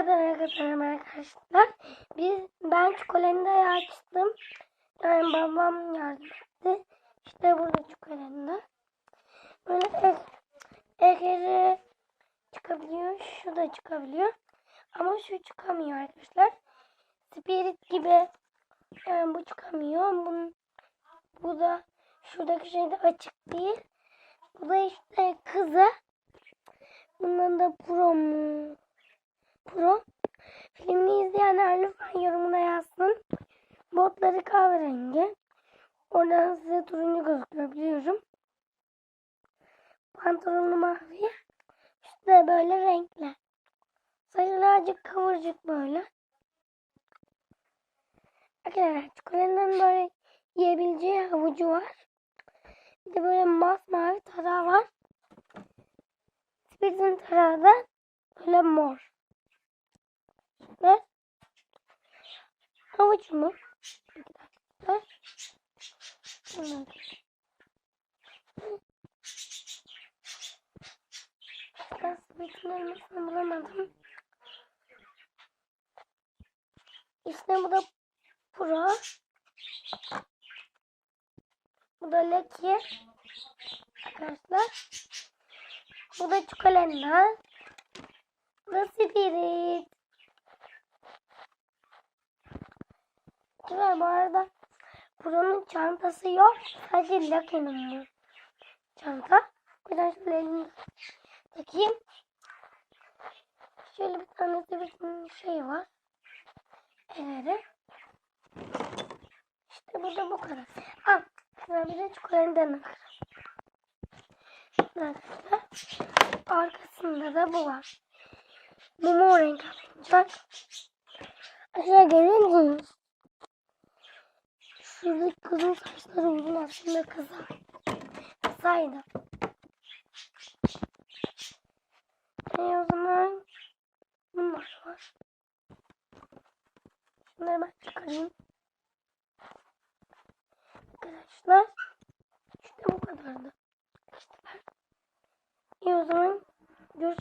Tekrardan arkadaşlar arkadaşlar. Biz ben çikolatayı açtım. Yani babam yardım etti. İşte burada çikolata. Böyle ek, çıkabiliyor. Şu da çıkabiliyor. Ama şu çıkamıyor arkadaşlar. Spirit gibi yani bu çıkamıyor. Bunun, bu da şuradaki şey de açık değil. Bu da işte kızı. Bundan da pro mu? Pro. Filmini izleyenler lütfen yorumuna yazsın. Botları kahverengi. Oradan size turuncu gözüküyor biliyorum. Pantolonu mavi. Üstü de böyle renkli. Saçları azıcık kıvırcık böyle. Arkadaşlar çikolatanın böyle yiyebileceği havucu var. Bir de böyle masmavi tarağı var. Spirit'in tarağı da böyle mor. Ve havuç mu? Ve Bunlar. Ben Spirit'in elmasını bulamadım. İşte bu da Pro. Bu da Lucky. Arkadaşlar. Bu da Çikolata. Bu da Spirit. Güzel bu arada. Pro'nun çantası yok. Sadece Lucky'nin bu çanta. O yüzden şöyle elini takayım. Şöyle bir tane de bir şey var. Evet. İşte burada bu kadar. Al. Şuna bir de çikolatanın Arkadaşlar. Arkasında da bu var. Bu mor renk alınacak. Aşağı görüyor musunuz? Şuradaki kızın saçları uzun aslında kısa. Kısaydı. E o zaman bunlar var. Şunları ben çıkarayım. Arkadaşlar işte bu kadardı. İşte ben. İyi o zaman görüşürüz.